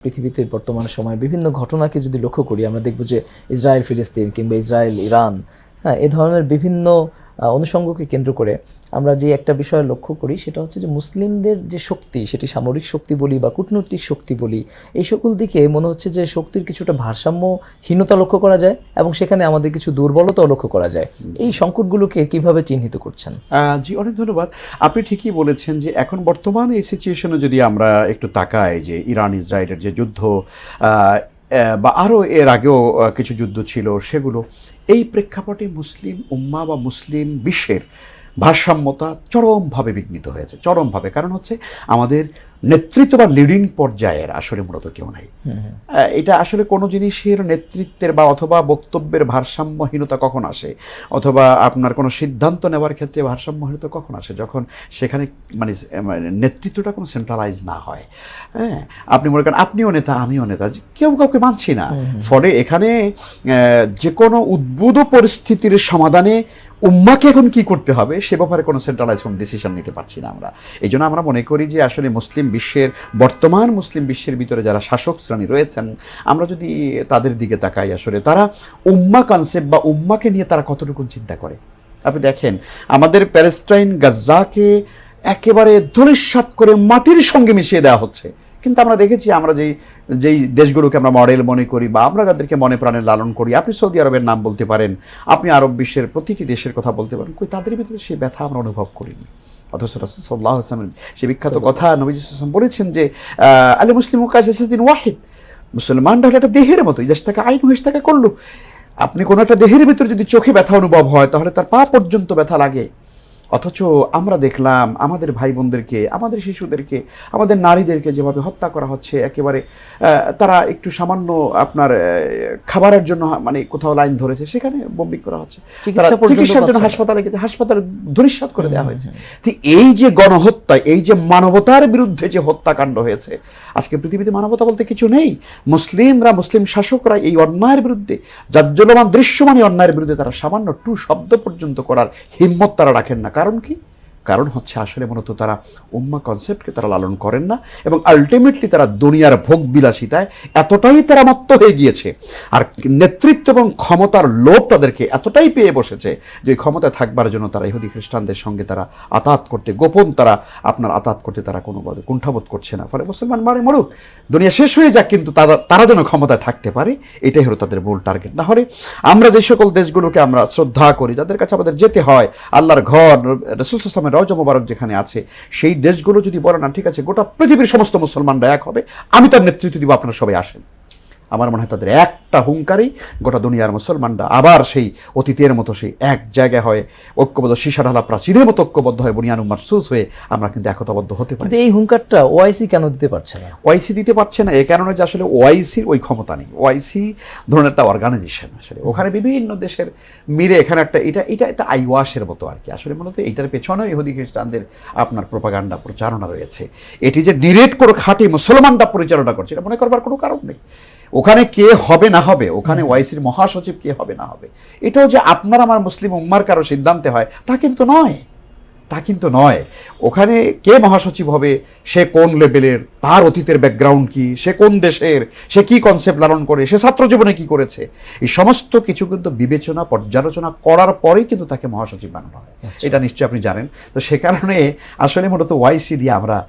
পৃথিবীতে বর্তমান সময়ে বিভিন্ন ঘটনাকে যদি লক্ষ্য করি, আমরা দেখব যে ইসরায়েল ফিলিস্তিন কিংবা ইসরায়েল ইরান হ্যাঁ এ ধরনের বিভিন্ন অনুষঙ্গকে কেন্দ্র করে আমরা যে একটা বিষয় লক্ষ্য করি, সেটা হচ্ছে যে মুসলিমদের যে শক্তি, সেটি সামরিক শক্তি বলি বা কূটনৈতিক শক্তি বলি, এই সকল দিকে মনে হচ্ছে যে শক্তির কিছুটা ভারসাম্যহীনতা লক্ষ্য করা যায় এবং সেখানে আমাদের কিছু দুর্বলতাও লক্ষ্য করা যায়। এই সংকটগুলোকে কীভাবে চিহ্নিত করছেন? জি, অনেক ধন্যবাদ। আপনি ঠিকই বলেছেন যে এখন বর্তমান এই সিচুয়েশনে যদি আমরা একটু তাকাই যে ইরান ইসরায়েলের যে যুদ্ধ বা আরও এর আগেও কিছু যুদ্ধ ছিল, সেগুলো, এই প্রেক্ষাপটে মুসলিম উম্মা বা মুসলিম বিশ্বের ভারসাম্যতা চরমভাবে বিঘ্নিত হয়েছে, চরমভাবে। কারণ হচ্ছে আমাদের নেতৃত্ব বা লিডিং পর্যায়ের আসলে মূলত কেউ নাই। এটা আসলে কোনো জিনিসের নেতৃত্বের বা অথবা বক্তব্যের ভারসাম্যহীনতা কখন আসে? অথবা আপনার কোনো সিদ্ধান্ত নেওয়ার ক্ষেত্রে ভারসাম্যহীনতা কখন আসে? যখন সেখানে মানে মানে নেতৃত্বটা কোনো সেন্ট্রালাইজ না হয়। হ্যাঁ আপনি মনে করেন আপনিও নেতা আমিও নেতা কেউ কাউকে মানছি না। ফলে এখানে যে কোনো উদ্ভুত পরিস্থিতির সমাধানে উম্মাকে এখন কি করতে হবে? সে ব্যাপারে কোনো সেন্ট্রালাইজ কোনো ডিসিশন নিতে পারছি না আমরা। এই জন্য আমরা মনে করি যে আসলে মুসলিম বিশ্বের, বর্তমান মুসলিম বিশ্বের ভিতরে যারা শাসক শ্রেণি রয়েছেন, আমরা যদি তাদের দিকে তাকাই আসলে, তারা উম্মা কনসেপ্ট বা উম্মাকে নিয়ে তারা কতটুকু চিন্তা করে? আপনি দেখেন, আমাদের প্যালেস্টাইন গাজ্জাকে একেবারে ধূলিসাৎ করে মাটির সঙ্গে মিশিয়ে দেওয়া হচ্ছে। কিন্তু আমরা দেখেছি, আমরা যেই যেই দেশগুলোকে আমরা মডেল মনে করি বা আমরা যাদেরকে মনে প্রাণে লালন করি, আপনি সৌদি আরবের নাম বলতে পারেন, আপনি আরব বিশ্বের প্রতিটি দেশের কথা বলতে পারেন, কই তাদের ভিতরে সেই ব্যথা আমরা অনুভব করিনি। অথচ রাসুল্লাহ আসলামের সে বিখ্যাত কথা নবী সাল্লাম বলেছেন যে আলী মুসলিম কাজ দিন ওয়াহিদ। মুসলমানরা হলো একটা দেহের মতো ইজাস থেকে আইন হয়েছে তাকে করল। আপনি কোনো একটা দেহের ভিতরে যদি চোখে ব্যথা অনুভব হয় তাহলে তার পা পর্যন্ত ব্যথা লাগে। অথচ আমরা দেখলাম আমাদের ভাই বোনদেরকে আমাদের শিশুদেরকে আমাদের নারীদেরকে যেভাবে হত্যা করা হচ্ছে একেবারে তারা একটু সামান্য আপনার খাবারের জন্য মানে কোথাও লাইন ধরেছে সেখানে বম্বিং করা হচ্ছে। চিকিৎসার জন্য হাসপাতালে গেছে হাসপাতালে ধূলিসাৎ করে দেওয়া হয়েছে। তো এই যে গণহত্যা এই যে মানবতার বিরুদ্ধে যে হত্যাকাণ্ড হয়েছে আজকে পৃথিবীতে মানবতা বলতে কিছু নেই। মুসলিমরা মুসলিম শাসকরা এই অন্যায়ের বিরুদ্ধে জাজ্জলমান দৃশ্যমান এই অন্যায়ের বিরুদ্ধে তারা সামান্য টু শব্দ পর্যন্ত করার হিম্মত তারা রাখেন না। কারণ কি? কারণ হচ্ছে আসলে মূলত তারা উম্মা কনসেপ্টকে তারা লালন করেন না এবং আলটিমেটলি তারা দুনিয়ার ভোগ বিলাসিতায় এতটাই তারা মত্ত হয়ে গিয়েছে। আর নেতৃত্ব এবং ক্ষমতার লোভ তাদেরকে এতটাই পেয়ে বসেছে যে ক্ষমতায় থাকবার জন্য তারা ইহুদি খ্রিস্টানদের সঙ্গে তারা আতাত করতে, গোপন তারা আপনার আতাত করতে তারা কোনো কুণ্ঠাবোধ করছে না। ফলে মুসলমান মারে মরুক, দুনিয়া শেষ হয়ে যাক কিন্তু তারা তারা যেন ক্ষমতায় থাকতে পারে, এটাই হলো তাদের মূল টার্গেট না হলে আমরা যে সকল দেশগুলোকে আমরা শ্রদ্ধা করি, যাদের কাছে আমাদের যেতে হয়, আল্লাহর ঘর, রসুল ইসলামের রজ মোবারক যেখানে আছে, সেই দেশগুলো যদি বলে না ঠিক আছে, গোটা পৃথিবীর সমস্ত মুসলমানরা এক হবে, আমি তার নেতৃত্ব দিব, আপনারা সবাই আসেন। আমার মনে হয় তাদের একটা হুঙ্কারেই গোটা দুনিয়ার মুসলমানরা আবার সেই অতীতের মতো সেই এক জায়গায় হয় ঐক্যবদ্ধ সীসা ঢালা প্রাচীরের মতো ঐক্যবদ্ধ হয়ে বুনিয়ান মারসুস হয়ে আমরা কিন্তু একতাবদ্ধ হতে পারি। এই হুঙ্কারটা ওআইসি কেন দিতে পারছে না? ওয়াইসি দিতে পারছে না এ কারণে যে আসলে ওয়াইসির ওই ক্ষমতা নেই। ওয়াইসি ধরুন একটা অর্গানাইজেশন আসলে ওখানে বিভিন্ন দেশের মিলে এখানে একটা এটা এটা একটা আইওয়াসের মতো আর কি। আসলে মূলত এইটার পেছনেও ইহুদি খ্রিস্টানদের আপনার প্রপাগান্ডা প্রচারণা রয়েছে। এটি যে ডিরেক্ট করে খাঁটি মুসলমানরা পরিচালনা করছে এটা মনে করবার কোনো কারণ নেই। ওখানে কে হবে না হবে ওখানে ওয়াইসির মহাসচিব কে হবে না হবে এটাও যে আপনার আমার মুসলিম উম্মার কারও সিদ্ধান্তে হয় তা কিন্তু নয় তা কিন্তু নয়। ওখানে কে মহাসচিব হবে সে কোন লেভেলের তার অতীতের ব্যাকগ্রাউন্ড কি সে কোন দেশের সে কি কনসেপ্ট লালন করে সে ছাত্র জীবনে কি করেছে এই সমস্ত কিছু কিন্তু বিবেচনা পর্যালোচনা করার পরেই কিন্তু তাকে মহাসচিব বানানো হয়। এটা নিশ্চয়ই আপনি জানেন। তো সে কারণে আসলে মূলত ওয়াইসি দিয়ে আমরা